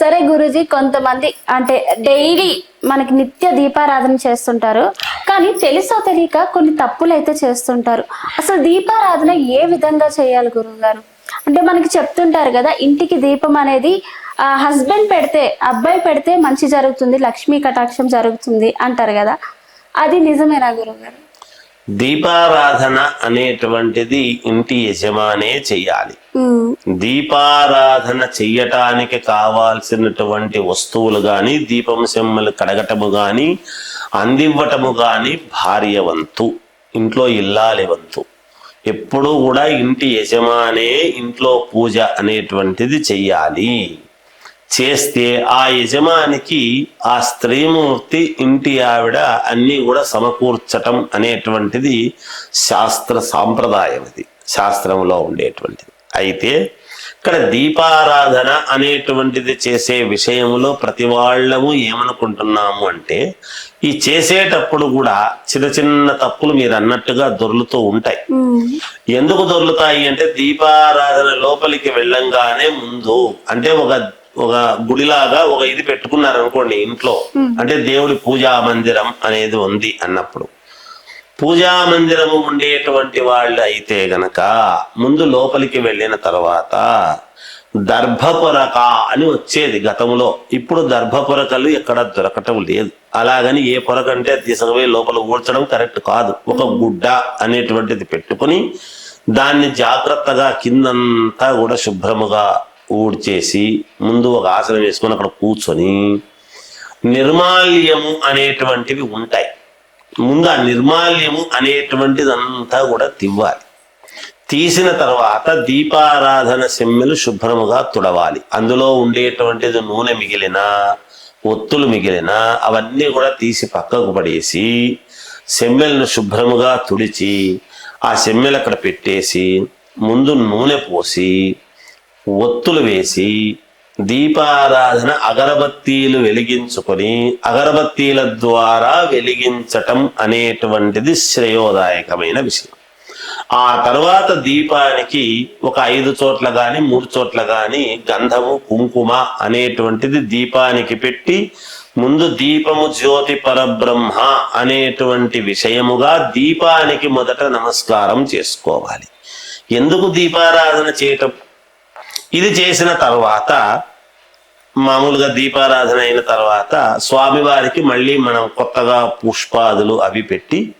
సరే గురుజీ కొంతమంది అంటే డైలీ మనకి నిత్య దీపారాధన చేస్తుంటారు కానీ తెలుసో తెలియక కొన్ని తప్పులు అయితే చేస్తుంటారు. అసలు దీపారాధన ఏ విధంగా చేయాలి గురువు గారు అంటే మనకి చెప్తుంటారు కదా ఇంటికి దీపం అనేది హస్బెండ్ పెడితే అబ్బాయి పెడితే మంచి జరుగుతుంది లక్ష్మీ కటాక్షం జరుగుతుంది అంటారు కదా. అది నిజమేనా గురువు గారు దీపారాధన అనేటువంటిది ఇంటి యజమానే చెయ్యాలి. దీపారాధన చెయ్యటానికి కావాల్సినటువంటి వస్తువులు గాని దీపం సెమ్మలు కడగటము గాని అందివ్వటము గాని భార్య వంతు ఇంట్లో ఇల్లాలి వంతు. ఎప్పుడూ కూడా ఇంటి యజమానే ఇంట్లో పూజ అనేటువంటిది చెయ్యాలి. చేస్తే ఆ యజమానికి ఆ స్త్రీమూర్తి ఇంటి ఆవిడ అన్నీ కూడా సమకూర్చటం అనేటువంటిది శాస్త్ర సాంప్రదాయం ఇది శాస్త్రంలో ఉండేటువంటిది. అయితే ఇక్కడ దీపారాధన అనేటువంటిది చేసే విషయంలో ప్రతి వాళ్ళము ఏమనుకుంటున్నాము అంటే ఈ చేసేటప్పుడు కూడా చిన్న చిన్న తప్పులు మీరు అన్నట్టుగా దొర్లుతూ ఉంటాయి. ఎందుకు దొర్లుతాయి అంటే దీపారాధన లోపలికి వెళ్ళంగానే ముందు అంటే ఒక ఒక గుడిలాగా ఒక ఇది పెట్టుకున్నారు అనుకోండి ఇంట్లో అంటే దేవుడి పూజా మందిరం అనేది ఉంది అన్నప్పుడు. పూజా మందిరము ఉండేటువంటి వాళ్ళు అయితే గనక ముందు లోపలికి వెళ్ళిన తర్వాత దర్భపురక అని వచ్చేది గతంలో ఇప్పుడు దర్భపురకలు ఎక్కడ దొరకటం లేదు. అలాగని ఏ పొరకంటే తీసుకుపోయి లోపల ఊడ్చడం కరెక్ట్ కాదు. ఒక గుడ్డ అనేటువంటిది పెట్టుకొని దాన్ని జాగ్రత్తగా కిందంతా కూడా శుభ్రముగా ఊడ్చేసి ముందు ఒక ఆసనం వేసుకొని అక్కడ కూర్చొని నిర్మాల్యము అనేటువంటివి ఉంటాయి. ముందు ఆ నిర్మాల్యము అనేటువంటిది అంతా కూడా తివ్వాలి. తీసిన తర్వాత దీపారాధన సెమ్మెలు శుభ్రముగా తుడవాలి. అందులో ఉండేటువంటిది నూనె మిగిలిన ఒత్తులు మిగిలిన అవన్నీ కూడా తీసి పక్కకు పడేసి సెమ్మెలను శుభ్రముగా తుడిచి ఆ సెమ్మెలు అక్కడ పెట్టేసి ముందు నూనె పోసి ఒత్తులు వేసి దీపారాధన అగరబత్తీలు వెలిగించుకొని అగరబత్తీల ద్వారా వెలిగించటం అనేటువంటిది శ్రేయోదాయకమైన విషయం. ఆ తర్వాత దీపానికి ఒక ఐదు చోట్ల గాని మూడు చోట్ల గాని గంధము కుంకుమ అనేటువంటిది దీపానికి పెట్టి ముందు దీపము జ్యోతి పరబ్రహ్మ అనేటువంటి విషయముగా దీపానికి మొదట నమస్కారం చేసుకోవాలి. ఎందుకు దీపారాధన చేయటం? ఇది చేసిన తర్వాత మామూలుగా దీపారాధన అయిన తర్వాత స్వామివారికి మళ్ళీ మనం కొత్తగా పుష్పాదులు అవి పెట్టి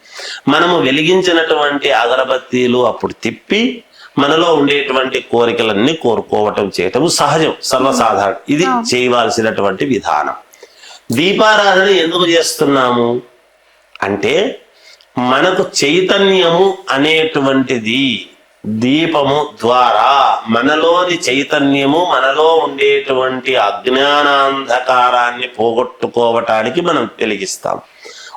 మనము వెలిగించినటువంటి అగరబత్తీలు అప్పుడు తిప్పి మనలో ఉండేటువంటి కోరికలన్నీ కోరుకోవటం చేయటం సహజం సర్వసాధారణం. ఇది చేయవలసినటువంటి విధానం. దీపారాధన ఎందుకు చేస్తున్నాము? అంటే మనకు చైతన్యము అనేటువంటిది దీపము ద్వారా మనలోని చైతన్యము మనలో ఉండేటువంటి అజ్ఞానాంధకారాన్ని పోగొట్టుకోవటానికి మనం వెలిగిస్తాం.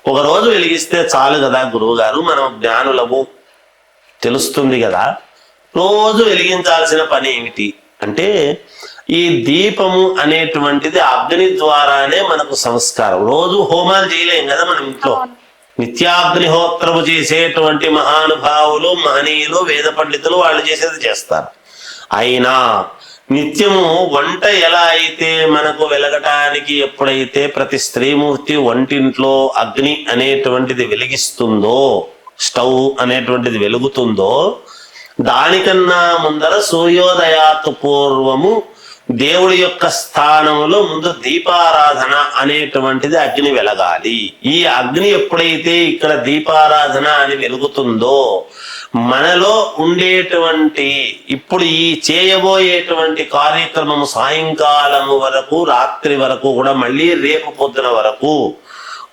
ఒక రోజు వెలిగిస్తే చాలు కదా గురువు గారు మనం జ్ఞానులము. తెలుస్తుంది కదా రోజు వెలిగించాల్సిన పని ఏమిటి? అంటే ఈ దీపము అనేటువంటిది అగ్ని ద్వారానే మనకు సంస్కారం. రోజు హోమాలు చేయలేం కదా మనం ఇంట్లో. నిత్యాగ్నిహోత్రము చేసేటువంటి మహానుభావులు మహనీయులు వేద పండితులు వాళ్ళు చేసేది చేస్తారు. అయినా నిత్యము వంట ఎలా అయితే మనకు వెలగటానికి ఎప్పుడైతే ప్రతి స్త్రీమూర్తి వంటింట్లో అగ్ని అనేటువంటిది వెలిగిస్తుందో స్టవ్ అనేటువంటిది వెలుగుతుందో దానికన్నా ముందర సూర్యోదయాత్ పూర్వము దేవుడి యొక్క స్థానంలో ముందు దీపారాధన అనేటువంటిది అగ్ని వెలగాలి. ఈ అగ్ని ఎప్పుడైతే ఇక్కడ దీపారాధన అని వెలుగుతుందో మనలో ఉండేటువంటి ఇప్పుడు ఈ చేయబోయేటువంటి కార్యక్రమం సాయంకాలము వరకు రాత్రి వరకు కూడా మళ్ళీ రేపు పొద్దున వరకు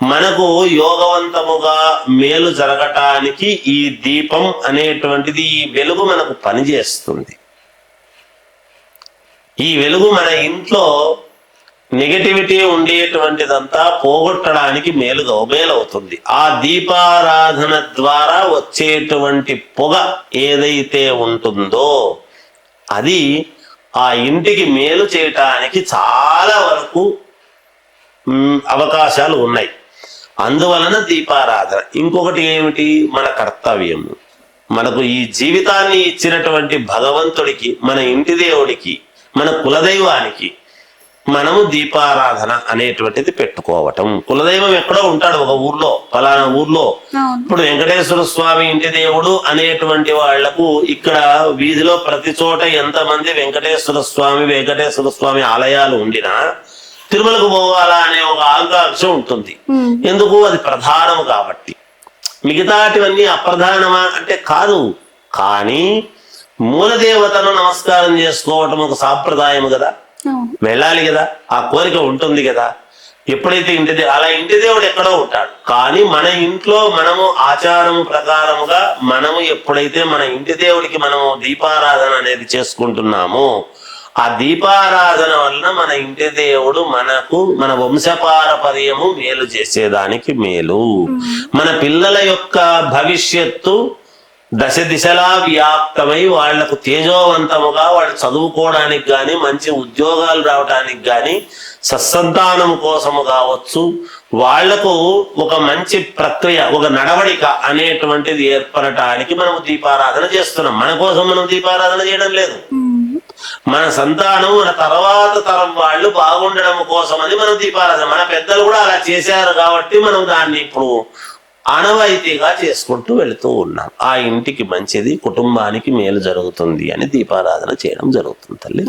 మనకు యోగవంతముగా మేలు జరగటానికి ఈ దీపం అనేటువంటిది ఈ వెలుగు మనకు పనిచేస్తుంది. ఈ వెలుగు మన ఇంట్లో నెగటివిటీ ఉండేటువంటిదంతా పోగొట్టడానికి మేలుగా మేలవుతుంది. ఆ దీపారాధన ద్వారా వచ్చేటువంటి పొగ ఏదైతే ఉంటుందో అది ఆ ఇంటికి మేలు చేయటానికి చాలా వరకు అవకాశాలు ఉన్నాయి. అందువలన దీపారాధన. ఇంకొకటి ఏమిటి? మన కర్తవ్యము. మనకు ఈ జీవితాన్ని ఇచ్చినటువంటి భగవంతుడికి మన ఇంటి దేవుడికి మన కులదైవానికి మనము దీపారాధన అనేటువంటిది పెట్టుకోవటం. కులదైవం ఎక్కడో ఉంటాడు ఒక ఊర్లో ఫలానా ఊర్లో. ఇప్పుడు వెంకటేశ్వర స్వామి ఇంటి దేవుడు అనేటువంటి వాళ్ళకు ఇక్కడ వీధిలో ప్రతి చోట ఎంతమంది వెంకటేశ్వర స్వామి వెంకటేశ్వర స్వామి ఆలయాలు ఉండినా తిరుమలకు పోవాలా అనే ఒక ఆకాంక్ష ఉంటుంది. ఎందుకు? అది ప్రధానము కాబట్టి. మిగతాటివన్నీ అప్రధానమా? అంటే కాదు. కానీ మూలదేవతను నమస్కారం చేసుకోవటం ఒక సాంప్రదాయం కదా? వెళ్ళాలి కదా? ఆ కోరిక ఉంటుంది కదా? ఎప్పుడైతే ఇంటి అలా ఇంటి దేవుడు ఎక్కడో ఉంటాడు. కానీ మన ఇంట్లో మనము ఆచారం ప్రకారముగా మనము ఎప్పుడైతే మన ఇంటి దేవుడికి మనము దీపారాధన అనేది చేసుకుంటున్నామో ఆ దీపారాధన వలన మన ఇంటి దేవుడు మనకు మన వంశపారపర్యము మేలు చేసేదానికి మేలు. మన పిల్లల యొక్క భవిష్యత్తు దశ దిశలా వ్యాప్తమై వాళ్ళకు తేజోవంతముగా వాళ్ళు చదువుకోవడానికి కానీ మంచి ఉద్యోగాలు రావడానికి కానీ సత్సంతానం కోసము కావచ్చు. వాళ్ళకు ఒక మంచి ప్రక్రియ ఒక నడవడిక అనేటువంటిది ఏర్పడటానికి మనం దీపారాధన చేస్తున్నాం. మన కోసం మనం దీపారాధన చేయడం లేదు. మన సంతానం మన తర్వాత తరం వాళ్ళు బాగుండడం కోసమని మనం దీపారాధన మన పెద్దలు కూడా అలా చేశారు కాబట్టి మనం దాన్ని ఇప్పుడు ఆనవాయితీగా చేసుకుంటూ వెళుతూ ఉన్నాం. ఆ ఇంటికి మంచిది కుటుంబానికి మేలు జరుగుతుంది అని దీపారాధన చేయడం జరుగుతుంది తల్లి.